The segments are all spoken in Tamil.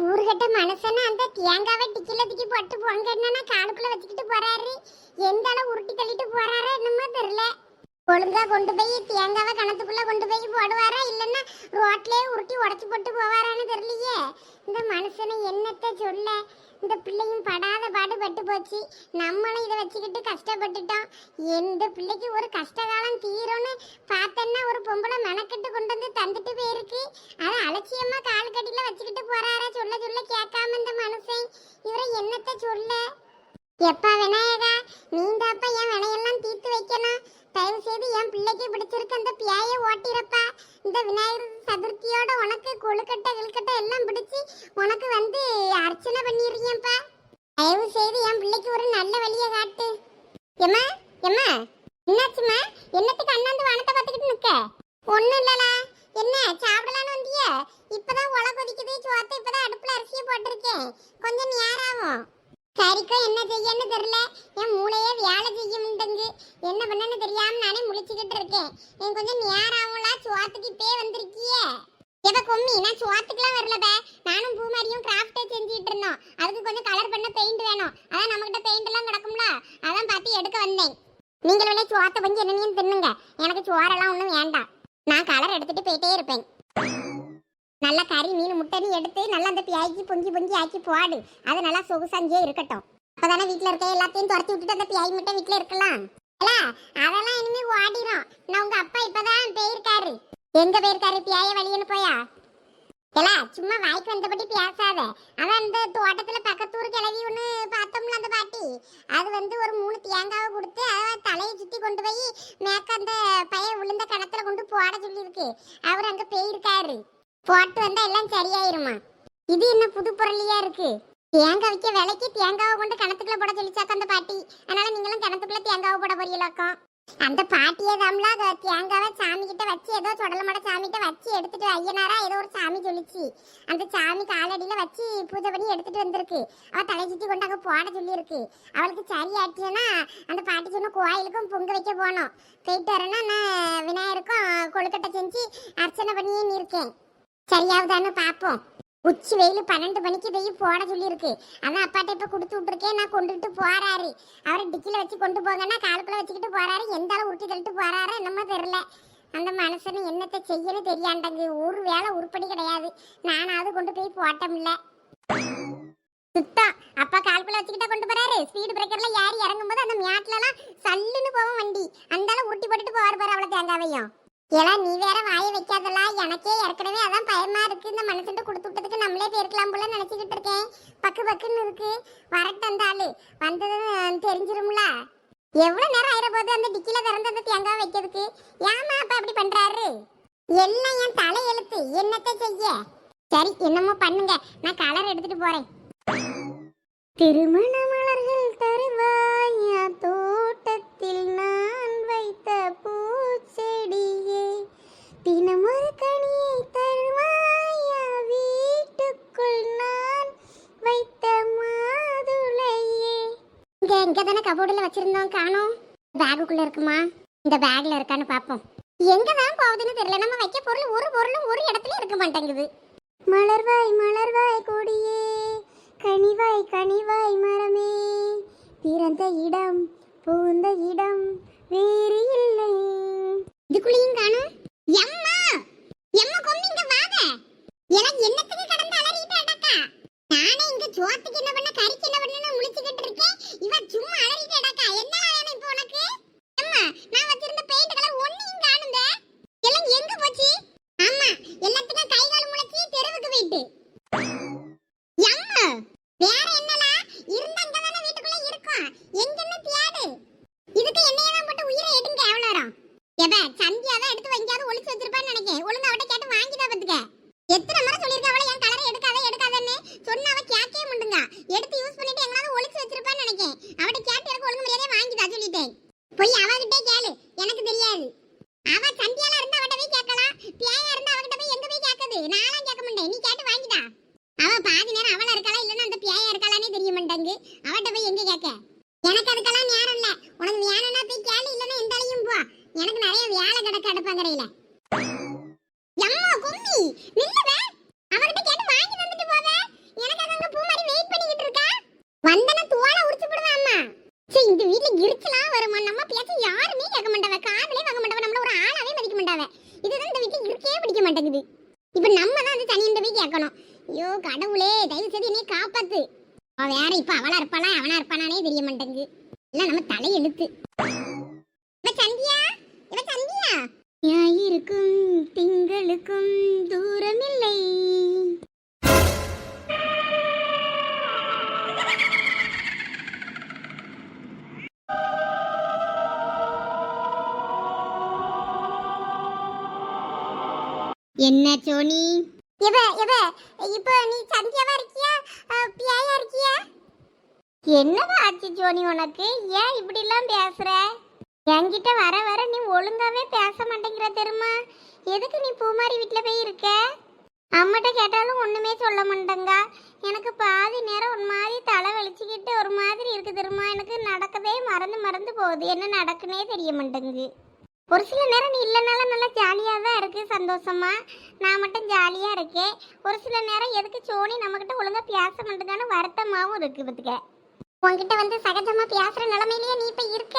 கூறுகட்ட மனுஷனா அந்த தேங்காவை டிக்கில தூக்கி போட்டு போங்கன்னா காலுக்குள்ள வச்சுக்கிட்டு போறாரு. எந்த அளவு உருட்டி தள்ளிட்டு போறாரு என்னமோ தெரியல. ஒழுங்கா கொண்டு போய் தேங்காவை கணத்துக்குள்ள கொண்டு போய் போடுவாரா? இல்லைன்னா ரோட்லயே உருட்டி உடச்சி போட்டு போவாரான்னு தெரியலையே. இந்த மனுஷனை என்னத்த சொல்ல? இந்த பிள்ளையும் படாத பாடு பட்டு போச்சு. நம்மளும் இதை வச்சுக்கிட்டு கஷ்டப்பட்டுட்டோம். எந்த பிள்ளைக்கு ஒரு கஷ்டகாலம் தீரும்னு பார்த்தேன்னா ஒரு பொம்பளை மெனக்கெட்டு கொண்டு வந்து தந்துட்டு போயிருக்கு. அது அலட்சியமா கால் கட்டில வச்சுக்கிட்டு போறாரா? சொல்ல சொல்ல கேட்காம இந்த மனுஷன். இவரை என்னத்த சொல்ல? எப்பா விநாயகா? நீந்தாப்பா என் வினையெல்லாம் தீர்த்து வைக்கணும். தயவு செய்து என் பிள்ளைக்கு பிடிச்சிருக்க அந்த பியாய ஓட்டிரப்பா. இந்த விநாயகர் சதுர்த்தியோட உனக்கு கொழுக்கட்டை கிழுக்கட்டை எல்லாம் பிடிச்சி உனக்கு வந்து அர்ச்சனை பண்ணிடுறியப்பா தயவு செய்து என் பிள்ளைக்கு ஒரு நல்ல வழியை காட்டு. எம்மா எம்மா என்னாச்சுமா என்னத்துக்கு அண்ணாந்து வானத்தை பார்த்துக்கிட்டு நிக்க ஒன்றும் இல்லலா என்ன சாப்பிடலான்னு வந்திய? இப்பதான் உல கொதிக்குது சோத்தை இப்பதான் அடுப்புல அரிசியை போட்டிருக்கேன். கொஞ்சம் நேரம் ஆகும். கறிக்கோ என்ன செய்யன்னு தெரியல. என் மூளையே வேலை செய்ய முண்டங்கு என்ன பண்ணன்னு தெரியாம நானே முழிச்சுக்கிட்டு இருக்கேன். என் கொஞ்சம் நேரம் ஆகும்ல சோத்துக்கு இப்பே வந்திருக்கியே. எவ கொம்மி நான் சோத்துக்குலாம் வரலப்ப. நானும் பூமாரியும் கிராஃப்டே செஞ்சுட்டு இருந்தோம். அதுக்கு கொஞ்சம் கலர் பண்ண பெயிண்ட் வேணும். அதான் நம்மகிட்ட பெயிண்ட் எல்லாம் கிடக்கும்ல. அதான் பார்த்து எடுக்க வந்தேன். நீங்கள் வேணா சோத்தை கொஞ்சம் என்னன்னு தின்னுங்க. எனக்கு சோறெல்லாம் ஒன்றும் வேண்டாம். நான் கலர் எடுத்துட்டு போயிட்டே இருப்பேன். நல்லா கறி மீன் முட்டைன்னு எடுத்து நல்லா அந்த பியாய்க்கு பொங்கி பொங்கி ஆக்கி போடு. அது நல்லா சொகுசஞ்சே இருக்கட்டும். அப்பதானே வீட்டில் இருக்க எல்லாத்தையும் துரத்தி விட்டுட்டு அந்த பியாய் மட்டும் வீட்டில் இருக்கலாம். இல்ல அதெல்லாம் இனிமே ஓடிடும் நான் உங்க அப்பா இப்பதான் போயிருக்காரு. எங்க போயிருக்காரு? பியாய வழியன்னு போயா? இல்ல சும்மா வாய்க்கு வந்தபடி பேசாத. அவன் அந்த தோட்டத்துல பக்கத்தூர் கிளவி ஒண்ணு பார்த்தோம்ல அந்த பாட்டி. அது வந்து ஒரு மூணு தேங்காவை கொடுத்து அவ தலையை சுத்தி கொண்டு போய் மேக்க அந்த பைய விழுந்த கணத்துல கொண்டு போட சொல்லியிருக்கு. அவர் அங்க போயிருக்காரு. போட்டு வந்தா எல்லாம் சரியாயிருமா? இது என்ன புது பொருளியா இருக்கு? தேங்காய் வைக்க விலைக்கு தேங்காவை கொண்டு கிணத்துக்குள்ள போட சொல்லிச்சாக்க அந்த பாட்டி. அதனால நீங்களும் கிணத்துக்குள்ள தேங்காவை போட போறீங்களாக்கும் அந்த பாட்டியே தாம்ல தேங்காவை சாமி கிட்ட வச்சு ஏதோ சொடல மட சாமி கிட்ட வச்சு எடுத்துட்டு ஐயனாரா ஏதோ ஒரு சாமி சொல்லிச்சு. அந்த சாமி காலடியில வச்சு பூஜை பண்ணி எடுத்துட்டு வந்திருக்கு. அவ தலை சுத்தி கொண்டு அங்க போட சொல்லியிருக்கு. அவளுக்கு சரியாச்சுன்னா அந்த பாட்டி சொன்ன கோயிலுக்கும் பொங்க வைக்க போனோம். போயிட்டு வரேன்னா நான் விநாயகருக்கும் கொழுக்கட்டை செஞ்சு அர்ச்சனை பண்ணியே இருக்கேன். சரியாவதான்னு பார்ப்போம் உச்சி வெயில் பன்னெண்டு மணிக்கு போய் போட சொல்லியிருக்கு. அதான் அப்பாட்ட இப்போ கொடுத்து விட்டுருக்கேன். நான் கொண்டுட்டு போறாரு. அவரை டிக்கில வச்சு கொண்டு போங்கன்னா காலுக்குள்ள வச்சுக்கிட்டு போறாரு. எந்த அளவு உருட்டி தள்ளிட்டு போறாரு என்னமோ தெரியல. அந்த மனுஷனு என்னத்தை செய்யணும் தெரியாண்டங்க. ஒரு வேலை உருப்படி கிடையாது. நானாவது கொண்டு போய் போட்டோம்ல சுத்தம். அப்பா கால்குள்ள வச்சுக்கிட்டா கொண்டு போறாரு. ஸ்பீடு பிரேக்கர்ல ஏறி இறங்கும்போது அந்த மேட்ல எல்லாம் சல்லுன்னு போவோம் வண்டி. அந்த அளவு உருட்டி போட்டுட்டு போவார் பாரு அவ்வளவு தேங்காவையும். ஏன்னா நீ வேற வாய வைக்காத எனக்கே ஏற்கனவே அதான் பயமா இருக்கு. இந்த மனுஷன் கொடுத்து விட்டதுக்கு நம்மளே போயிருக்கலாம் போல நினைச்சுக்கிட்டு இருக்கேன். பக்கு பக்குன்னு இருக்கு. வரட்டு அந்த ஆளு வந்தது தெரிஞ்சிரும்ல? எவ்வளவு நேரம் ஆயிர போது அந்த டிக்கில திறந்து அந்த தேங்காய் வைக்கிறதுக்கு? ஏமா அப்ப அப்படி பண்றாரு? எல்லாம் என் தலை எழுத்து. என்னத்தை செய்ய? சரி என்னமோ பண்ணுங்க. நான் கலர் எடுத்துட்டு போறேன். திருமணம் கபோர்டில் வச்சிருந்தோம் காணோம். பேகுக்குள்ள இருக்குமா? இந்த பேக்ல இருக்கான்னு பார்ப்போம் எங்க தான் போகுதுன்னு தெரியல. நம்ம வைக்க பொருள் ஒரு பொருளும் ஒரு இடத்துல இருக்க மாட்டேங்குது. மலர்வாய் மலர்வாய் கொடியே கனிவாய் கனிவாய் மரமே. பிறந்த இடம் புகுந்த இடம் வேறு இல்லை. இதுக்குள்ளேயும் காணும். எம்மா எம்மா கொம்பிங்க வாங்க. எனக்கு என்னத்துக்கு கடந்த அலறிட்டு அடக்கா நானே இங்க சோத்துக்கு என்ன பண்ண கறிக்கு என்ன பண்ணு முழிச்சுக்கிட்டு இருக்கேன். இவன் சும்மா அலறிட்டு கடற்கரையில எம்மா கும்மி நில்லுவே அவர்கிட்ட கேட்டு வாங்கி வந்துட்டு போவே. எனக்கு அங்க பூ மாதிரி வெயிட் பண்ணிக்கிட்டு இருக்கா? வந்தன தோல உரிச்சு போடுவேன் அம்மா. சே இந்த வீட்ல இருச்சலா வரும்? நம்ம பேச்ச யாருமே கேட்க மாட்டாவ. காதலே வாங்க மாட்டாவ. நம்மள ஒரு ஆளாவே மதிக்க மாட்டாவ. இதுதான் இந்த வீட்ல இருக்கே பிடிக்க மாட்டேங்குது. இப்ப நம்ம தான் வந்து தனி இந்த போய் கேட்கணும். ஐயோ கடவுளே தயவு செய்து என்னை காப்பாத்து. வேற இப்ப அவளா இருப்பாளா? அவனா இருப்பானானே தெரிய மாட்டேங்குது. இல்ல நம்ம தலையெழுத்து. ஞாயிற்கும் திங்களுக்கும் தூரமில்லை. என்ன சோனி? இவ இவ இப்போ நீ சந்தியாவா இருக்கியா? பியாயா இருக்கியா? என்னவா ஆச்சு ஜோனி உனக்கு? ஏன் இப்படி எல்லாம் பேசுற? என்கிட்ட வர வர நீ ஒழுங்காவே பேச மாட்டேங்கிற தெரியுமா? எதுக்கு நீ பூமாரி வீட்டில் போய் இருக்க? அம்மாட்ட கேட்டாலும் ஒன்றுமே சொல்ல மாட்டேங்க. எனக்கு பாதி நேரம் ஒரு மாதிரி தலை வலிச்சுக்கிட்டு ஒரு மாதிரி இருக்கு தெரியுமா? எனக்கு நடக்கவே மறந்து மறந்து போகுது. என்ன நடக்குனே தெரிய மாட்டேங்குது. ஒரு சில நேரம் நீ இல்லைனாலும் நல்லா ஜாலியாக தான் இருக்குது சந்தோஷமா. நான் மட்டும் ஜாலியாக இருக்கேன். ஒரு சில நேரம் எதுக்கு சோனி நம்மக்கிட்ட ஒழுங்காக பேச மாட்டேங்கான்னு வருத்தமாகவும் இருக்குது பார்த்துக்க உன்கிட்ட வந்து சகஜமாக பேசுகிற நிலமையிலேயே நீ இப்போ இருக்க.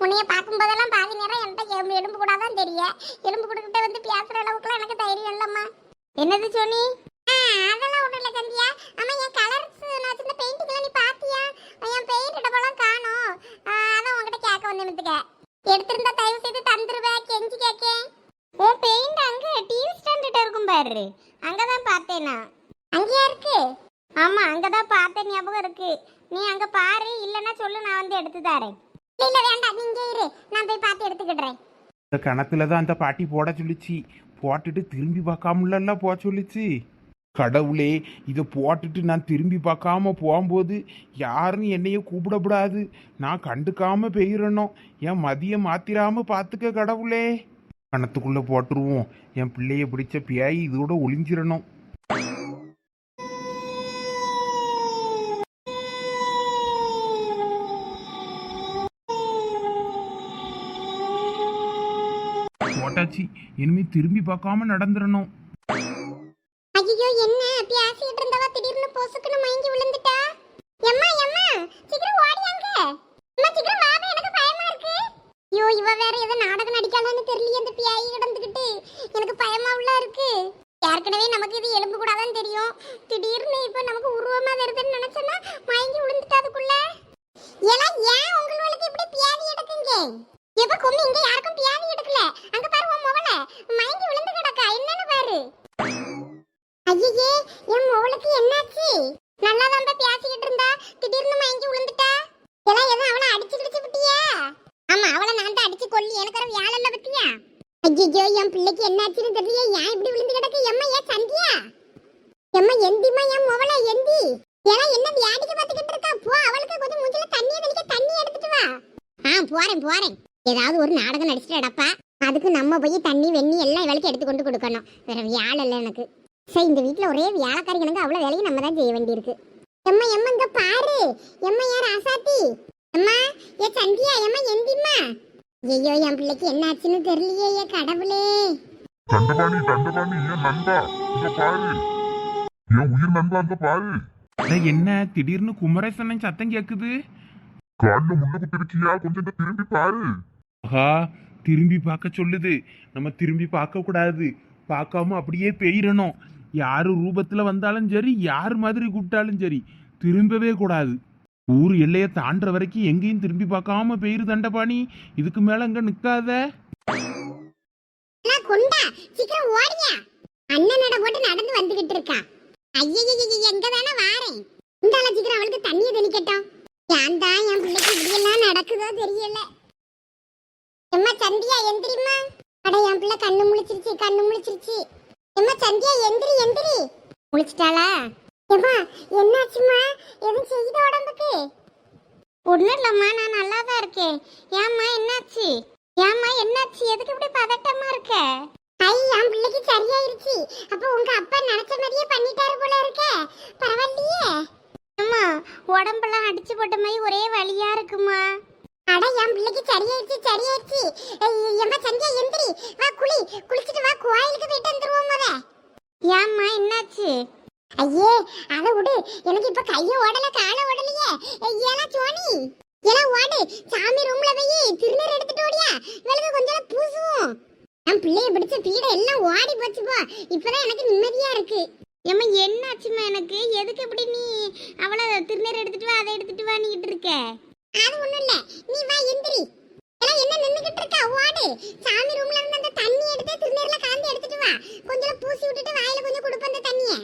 உன்னைய பார்க்கும்போதெல்லாம் பாதி நேரம் என்கிட்ட எலும்பு எலும்பு கூட தான் தெரிய. எலும்பு கூடக்கிட்ட வந்து பேசுற அளவுக்குலாம் எனக்கு தைரியம் இல்லம்மா. என்னது சோனி? அதெல்லாம் ஒண்ணும் இல்ல சந்தியா. ஆமா என் கலர்ஸ் நான் சின்ன பெயிண்டிங்லாம் நீ பாத்தியா? என் பெயிண்ட் டப்பாலாம் காணோம். அதான் உன்கிட்ட கேட்க வந்து நிமித்துக்க எடுத்திருந்தா தயவு செய்து தந்துருவேன் கெஞ்சி கேக்கேன் உன் பெயிண்ட் அங்க டிவி ஸ்டாண்ட் கிட்ட இருக்கும் பாரு. அங்கதான் பார்த்தேன் நான். அங்கேயா இருக்கு? ஆமா அங்கதான் பார்த்த ஞாபகம் இருக்கு. நீ அங்க பாரு இல்லனா சொல்லு நான் வந்து எடுத்து தரேன். இல்ல இல்ல வேண்டாம் நீங்க இரு. நான் போய் பார்த்து எடுத்துக்கிடுறேன். இந்த கணத்துல தான் அந்த பாட்டி போட சொல்லிச்சு. போட்டுட்டு திரும்பி பார்க்காமல போக சொல்லிச்சு. கடவுளே இதை போட்டுட்டு நான் திரும்பி பார்க்காம போகும்போது யாருன்னு என்னைய கூப்பிடக்கூடாது நான் கண்டுக்காம பெயிரணும் என் மதியம் மாத்திராம பார்த்துக்க கடவுளே. கணத்துக்குள்ள போட்டுருவோம். என் பிள்ளைய பிடிச்ச பியாய் இதோட ஒளிஞ்சிடணும் போட்டாச்சு இனிமேல் திரும்பி பார்க்காம நடந்துடணும் ஐயோ என்ன பேசிட்டு இருந்தவ திடீர்னு பொசுக்குன்னு மயங்கி விழுந்துட்டா எம்மா எம்மா சீக்கிரம் ஓடியாங்க அம்மா சீக்கிரம் வாவே எனக்கு பயமா இருக்கு ஐயோ இவ வேற ஏதோ நாடகம் நடிக்கலாம்னு தெரியல இந்த பியாயி கிடந்துக்கிட்டு எனக்கு பயமா உள்ள இருக்கு ஏற்கனவே நமக்கு இது எலும்பு கூட தான் தெரியும் திடீர்னு இப்ப நமக்கு உருவமா வருதுன்னு நினைச்சேன்னா மயங்கி விழுந்துட்டா அதுக்குள்ள எல்லாம் ஏன் உங்களுக்கு இப்படி பியாதி எடுக்குங்க எப்ப கொண்டு இங்க யாருக்கும் பியாதி எடுக்கல அங்க பாரு உன் முவல மயங்கி விழுந்து கிடக்கா என்னன்னு பாரு ஐயே என் என்னாச்சு? நல்லா தான் பேசிக்கிட்டு இருந்தா. திடீர்னு மயங்கி விழுந்துட்டா எல்லாம் எதுவும் அவளை அடிச்சு கிடிச்சு விட்டியா? ஆமா அவளை நான் தான் அடிச்சு கொல்லி. எனக்கு ஒரு வேலை இல்லை பத்தியா? ஐயோ என் பிள்ளைக்கு என்னாச்சுன்னு தெரியல ஏன் இப்படி விழுந்து கிடக்கு? எம்மா ஏன் சந்தியா? எம்மா எந்திமா என் மவளை எந்தி? ஏன்னா என்ன வியாதிக்கு பார்த்துக்கிட்டு இருக்கா? போ அவளுக்கு கொஞ்சம் மூஞ்சில தண்ணியை தெளிக்க தண்ணி எடுத்துட்டு வா. ஆ போறேன் போறேன். ஏதாவது ஒரு நாடகம் நடிச்சுட்டு அடப்பா அதுக்கு நம்ம போய் தண்ணி வெண்ணி எல்லாம் இவளுக்கு எடுத்து கொண்டு கொடுக்கணும். வேற வியாழ இல்லை எனக்கு. சரி இந்த வீட்ல ஒரே வியாழக்காரி கணக்கு அவ்வளவு வேலையும் நம்ம தான் செய்ய வேண்டியிருக்கு. எம்மா எம்மா இங்க பாரு. எம்மா யார் ஆசாத்தி? எம்மா ஏ சந்தியா எம்மா எந்திம்மா? ஐயோ என் பிள்ளைக்கு என்ன ஆச்சுன்னு தெரியலையே ஏ கடவுளே. தண்டபாணி தண்டபாணி என் நண்பா? இங்க பாரு. என் உயிர் நண்பா அங்க பாரு. என்ன? திடீர்னு குமரேசன் சத்தம் கேக்குது. கால்ல முள்ள குத்திருக்கியா கொஞ்சம் திரும்பி பாரு. ஆஹா திரும்பி பார்க்க சொல்லுது. நம்ம திரும்பி பார்க்க கூடாது பார்க்காம அப்படியே பெயிரணும். யாரு ரூபத்துல வந்தாலும் சரி யார் மாதிரி கூப்பிட்டாலும் சரி திரும்பவே கூடாது. ஊர் எல்லையை தாண்டுற வரைக்கும் எங்கேயும் திரும்பி பார்க்காம பெயிரு தண்டபாணி. இதுக்கு மேல அங்க நிக்காத. கொண்டா. சீக்கிரம் ஓடியா. அண்ணன் நட போட்டு நடந்து வந்துகிட்டு இருக்கா. ஐயோ எங்க தானே வாரேன் இந்தால சீக்கிரம் அவளுக்கு தண்ணியை தெளிக்கட்டும் ஏன் தான் என் பிள்ளைக்கு இப்படி எல்லாம் நடக்குதோ தெரியல எம்மா சந்தியா எந்திரிம்மா அட என் பிள்ளை கண்ணு முழிச்சிருச்சு கண்ணு முழிச்சிருச்சு எம்மா சந்தியா எந்திரி எந்திரி. முழிச்சிட்டாளா எம்மா என்னாச்சும்மா? எதுவும் செய்யுது உடம்புக்கு? ஒன்றும் இல்லைம்மா நான் நல்லா தான் இருக்கேன். ஏம்மா என்னாச்சு? ஏம்மா என்னாச்சு? எதுக்கு இப்படி பதட்டமா இருக்க? ஐ என் பிள்ளைக்கு சரியாயிருச்சு. அப்போ உங்க அப்பா நினைச்ச மாதிரியே பண்ணிட்டாரு போல இருக்க. பரவாயில்லையே. அம்மா உடம்பெல்லாம் அடிச்சு போட்ட மாதிரி ஒரே வழியா இருக்குமா? அட என் பிள்ளைக்கு சரியாயிருச்சு சரியாயிருச்சு எம்மா சந்தியா எந்திரி. வா குளி. குளிச்சுட்டு வா கோயிலுக்கு போயிட்டு வந்துருவோம் முத. ஏம்மா என்னாச்சு? ஐயே அத விடு. எனக்கு இப்ப கைய ஓடல கால ஓடலையே. ஏனா சோனி? ஏன்னா ஓடு. சாமி ரூம்ல போய் திருநீர் எடுத்துட்டு ஓடியா? இவளுக்கு கொஞ்சம் பூசுவோம். என் பிள்ளைய பிடிச்ச பீடை எல்லாம் ஓடி போச்சு போ. இப்பதான் எனக்கு நிம்மதியா இருக்கு. ஏம்மா என்னாச்சும்மா எனக்கு? எதுக்கு இப்படி நீ அவளை திருநீர் எடுத்துட்டு வா அதை எடுத்துட்டு வான்னிக்கிட்டு இருக்க? அது ஒண்ணும் இல்ல. நீ வா எந்திரி. எல்லாம் என்ன நின்னுகிட்டு இருக்க? ஓடு. சாமி ரூம்ல இருந்து அந்த தண்ணி எடுத்து திருநீர்ல காந்தி எடுத்துட்டு வா. கொஞ்சம் பூசி விட்டுட்டு வாயில கொஞ்சம் கொடுப்ப அந்த தண்ணிய.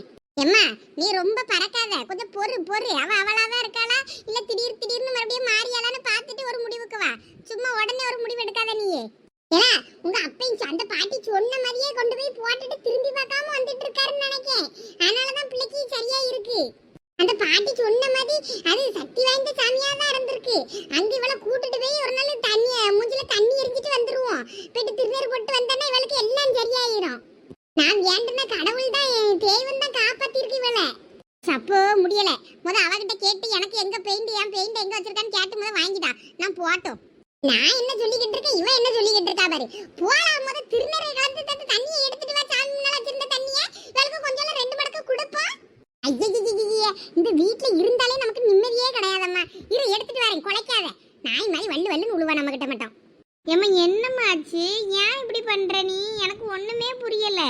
எம்மா நீ ரொம்ப பறக்காத. கொஞ்சம் பொறு பொறு. அவ அவளாவே இருக்காளா? இல்ல திடீர் திடீர்னு மறுபடியும் மாறியாளான்னு பார்த்துட்டு ஒரு முடிவுக்கு வா. சும்மா உடனே ஒரு முடிவு எடுக்காத நீயே. ஏன்னா உங்க அப்பையும் அந்த பாட்டி சொன்ன மாதிரியே கொண்டு போய் போட்டுட்டு திரும்பி பார்க்காம வந்துட்டு இருக்காருன்னு நினைக்கேன் அதனாலதான் பிள்ளைக்கு சரியா இருக்கு. அந்த பாட்டி சொன்ன மாதிரி அது சக்தி வாய்ந்த சாமியா தான் இருந்திருக்கு. அங்க இவளை கூட்டிட்டு போய் ஒரு நாள் தண்ணி மூஞ்சில தண்ணி எரிஞ்சிட்டு வந்துருவோம். போயிட்டு திருநீர் போட்டு வந்தானே இவளுக்கு எல்லாம் சரியாயிரும். நான் வேண்டுன கடவுள் தான் தேவன் தான் காப்பாத்திருக்கு இவளை. சப்போ முடியல. முத அவகிட்ட கேட்டு எனக்கு எங்க பெயிண்ட் என் பெயிண்ட் எங்க வச்சிருக்கான்னு கேட்டு முத வாங்கிட்டா நான் போட்டோம் நான் என்ன சொல்லிக்கிட்டு இருக்கேன்? இவன் என்ன சொல்லிக்கிட்டு இருக்கா பாரு. போலாம் முத திருநீரை கலந்து தந்து தண்ணியை எடுத்துட்டு வா சாமி முன்னால வச்சிருந்த தண்ணியை இவளுக்கு கொஞ்சம் ரெண்டு மடக்கு கொடுப்போம் ஐயய்யய்யய்ய, இந்த வீட்ல இருந்தாலே நமக்கு நிம்மதியே கிடையாதம்மா. இரு எடுத்துட்டு வரேன் குலைக்காத. நாய் மாதிரி வள்ளு வள்ளுன்னு உழுவா நம்ம கிட்ட மட்டும். ஏம்மா என்னம்மா ஆச்சு? ஏன் இப்படி பண்ற நீ? எனக்கு ஒண்ணுமே புரியல.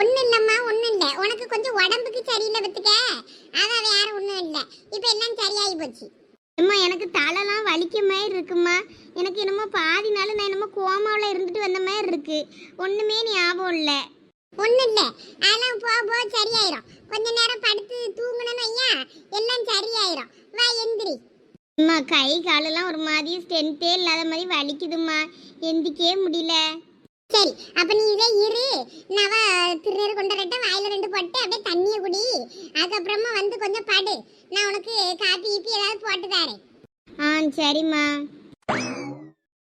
ஒண்ணும் இல்லம்மா ஒண்ணும் இல்ல. உனக்கு கொஞ்சம் உடம்புக்கு சரியில்லை பத்துக்க அதான் வேற ஒண்ணும் இல்ல. இப்ப எல்லாம் சரியாயி போச்சு. அம்மா எனக்கு தலைலாம் வலிக்க மாதிரி இருக்குமா எனக்கு என்னமோ பாதி நாள் நான் என்னமோ கோமாவில் இருந்துட்டு வந்த மாதிரி இருக்கு. ஒண்ணுமே ஞாபகம் இல்லை. ஒண்ணும் இல்ல அதெல்லாம் போக போக சரியாயிரும். கொஞ்ச நேரம் படுத்து தூங்கணும்னு ஐயா எல்லாம் சரியாயிரும். வா எந்திரி. அம்மா கை காலெல்லாம் ஒரு மாதிரி ஸ்ட்ரென்த்தே இல்லாத மாதிரி வலிக்குதும்மா. எந்திக்கவே முடியல. சரி அப்ப நீ இதே இரு. நவ திருநீர் கொண்டு வரட்ட வாயில ரெண்டு போட்டு அப்படியே தண்ணிய குடி. அதுக்கப்புறமா வந்து கொஞ்சம் படு. நான் உனக்கு காப்பி ஈப்பி ஏதாவது போட்டு தரேன். ஆ சரிம்மா.